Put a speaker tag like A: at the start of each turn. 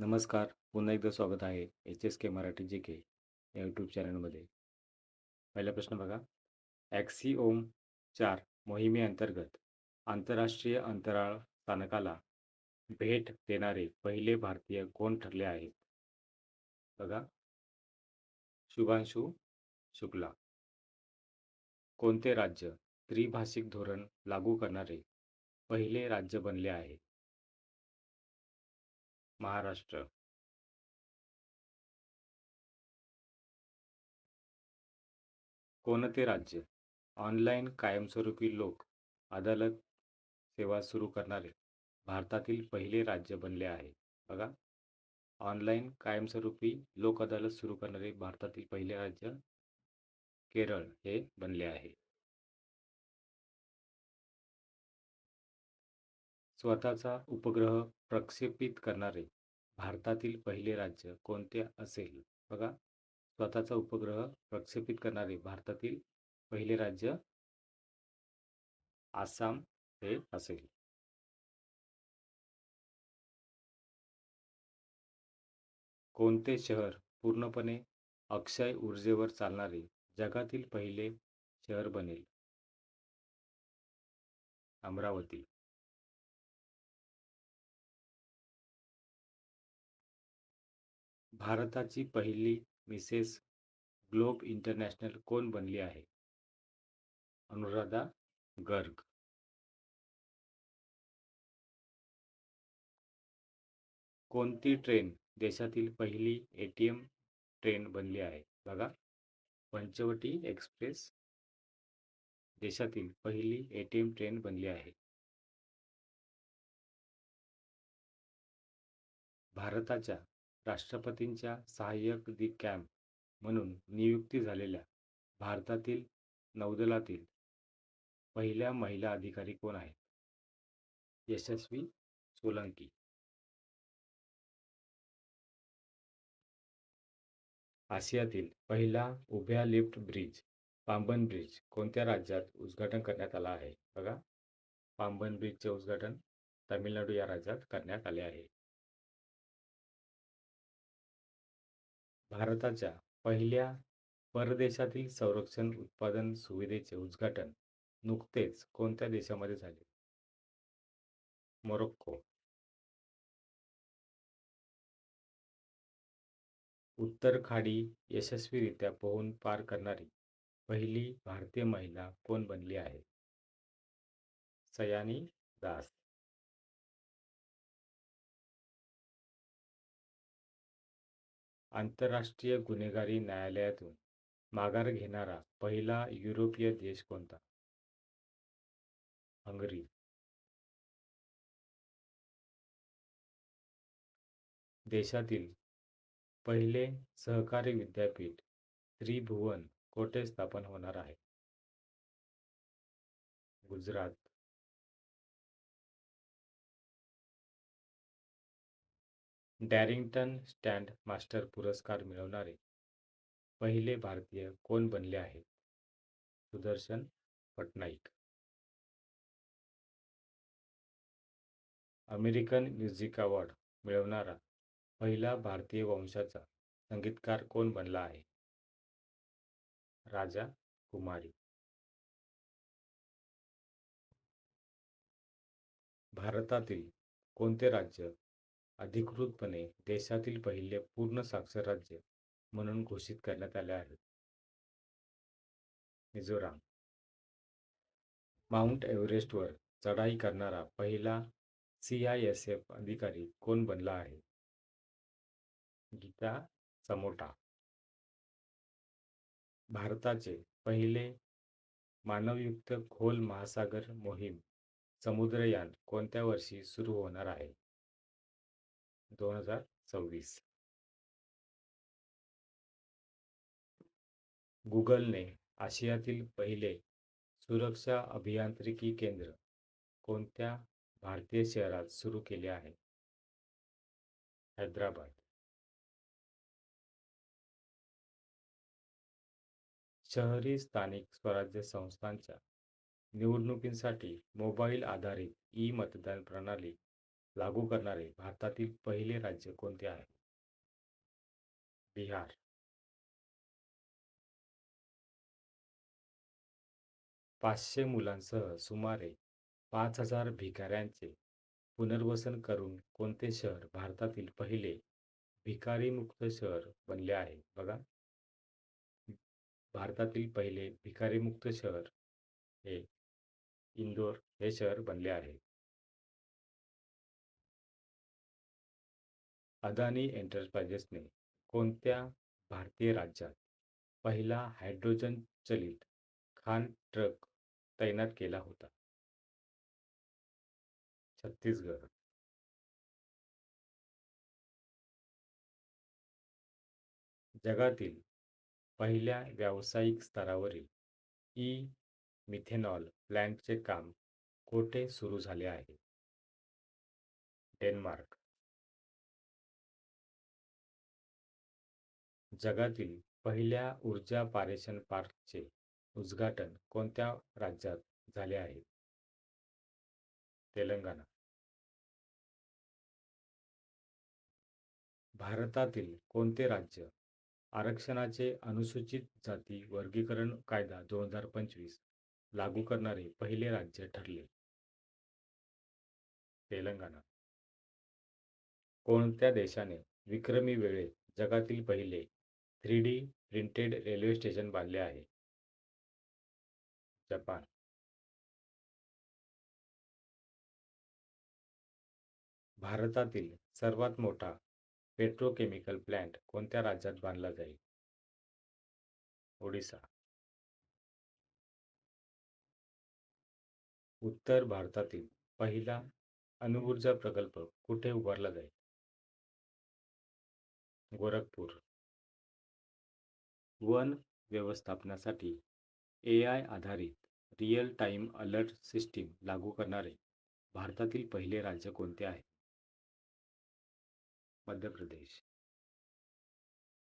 A: नमस्कार पुन्हा एकदा स्वागत आहे एच एस के मराठी जे के या यूट्यूब चॅनलमध्ये पहिला प्रश्न बघा. ॲक्सिओम चार मोहिमेअंतर्गत आंतरराष्ट्रीय अंतराळ स्थानकाला भेट देणारे पहिले भारतीय कोण ठरले आहेत? बघा. शुभांशु शुक्ला. कोणते राज्य त्रिभाषिक धोरण लागू करणारे पहिले राज्य बनले आहे? महाराष्ट्र. कोणते राज्य ऑनलाईन कायमस्वरूपी लोक अदालत सेवा सुरू करणारे भारतातील पहिले राज्य बनले आहे? बघा. ऑनलाईन कायमस्वरूपी लोक अदालत सुरू करणारे भारतातील पहिले राज्य केरळ हे बनले आहे. स्वतःचा उपग्रह प्रक्षेपित करणारे भारतातील पहिले राज्य कोणते असेल? बघा. स्वतःचा उपग्रह प्रक्षेपित करणारे भारतातील पहिले राज्य आसाम हे असेल. कोणते शहर पूर्णपणे अक्षय ऊर्जेवर चालणारे जगातील पहिले शहर बनेल? अमरावती. भारताची पहिली मिसेस ग्लोब इंटरनॅशनल कोण बनली आहे? अनुराधा गर्ग. कोणती ट्रेन देशातील पहिली ए टी एम ट्रेन बनली आहे? बघा. पंचवटी एक्सप्रेस देशातील पहिली ए टी एम ट्रेन बनली आहे. भारताच्या राष्ट्रपतींच्या सहाय्यक दी कॅम्प म्हणून नियुक्ती झालेल्या भारतातील नौदलातील पहिल्या महिला अधिकारी कोण आहेत? यशस्वी सोलंकी. आशियातील पहिला उभ्या लिफ्ट ब्रिज पांबन ब्रिज कोणत्या राज्यात उद्घाटन करण्यात आला आहे? बघा पांबन ब्रिजचे उद्घाटन तामिळनाडू या राज्यात करण्यात आले आहे. भारताच्या पहिल्या परदेशातील संरक्षण उत्पादन सुविधेचे उद्घाटन नुकतेच कोणत्या देशामध्ये झाले? मोरोक्को. उत्तर खाडी यशस्वीरित्या पोहून पार करणारी पहिली भारतीय महिला कोण बनली आहे? सयानी दास. आंतरराष्ट्रीय गुन्हेगारी न्यायालयातून माघार घेणारा पहिला युरोपीय देश कोणता? हंगरी. देशातील पहिले सहकारी विद्यापीठ त्रिभुवन कोठे स्थापन होणार आहे? गुजरात. डॅरिंग्टन स्टँड मास्टर पुरस्कार मिळवणारे पहिले भारतीय कोण बनले आहेत? Sudarshan Patnaik. American music award मिळवणारा पहिला भारतीय वंशाचा संगीतकार कोण बनला आहे? राजा कुमारी. भारतातील कोणते राज्य अधिकृतपणे देशातील पहिले पूर्ण साक्षर राज्य म्हणून घोषित करण्यात आले आहे. मिझोराम. माउंट एव्हरेस्टवर चढाई करणारा पहिला सी आय एस एफ अधिकारी कोण बनला आहे? गीता समोटा. भारताचे पहिले मानवयुक्त खोल महासागर मोहीम समुद्रयान कोणत्या वर्षी सुरू होणार आहे? दोन हजार सव्वीस. गुगलने आशियातील पहिले सुरक्षा अभियांत्रिकी केंद्र कोणत्या भारतीय शहरात सुरू केले आहे? हैदराबाद. शहरी स्थानिक स्वराज्य संस्थांच्या निवडणुकींसाठी मोबाईल आधारित ई मतदान प्रणाली लागू करणारे भारतातील पहिले राज्य कोणते आहे? बिहार. पाचशे मुलांसह सुमारे पाच हजार भिकाऱ्यांचे पुनर्वसन करून कोणते शहर भारतातील पहिले भिकारीमुक्त शहर बनले आहे? बघा. भारतातील पहिले भिकारीमुक्त शहर हे इंदोर हे शहर बनले आहे. अदानी एंटरप्राइजेसने कोणत्या भारतीय राज्यात पहिला हायड्रोजन चलित खान ट्रक तैनात केला होता? छत्तीसगड. जगातील पहिल्या व्यावसायिक स्तरावरील ई मिथेनॉल प्लॅन्टचे काम कोठे सुरू झाले आहे? डेन्मार्क. जगातील पहिल्या ऊर्जा पारेषण पार्कचे उद्घाटन कोणत्या राज्यात झाले आहे? तेलंगणा. भारतातील कोणते राज्य आरक्षणाचे अनुसूचित जाती वर्गीकरण कायदा दोन हजार पंचवीस लागू करणारे पहिले राज्य ठरले? तेलंगणा. कोणत्या देशाने विक्रमी वेळेत जगातील पहिले three D printed railway station बांधले आहे. जपान. भारतातील सर्वात मोठा पेट्रोकेमिकल प्लॅन्ट कोणत्या राज्यात बांधला जाईल? ओडिसा. उत्तर भारतातील पहिला अणुऊर्जा प्रकल्प कुठे उभारला जाईल? गोरखपूर. वन व्यवस्थापनासाठी ए आय आधारित रिअल टाईम अलर्ट सिस्टीम लागू करणारे भारतातील पहिले राज्य कोणते आहे? मध्य प्रदेश.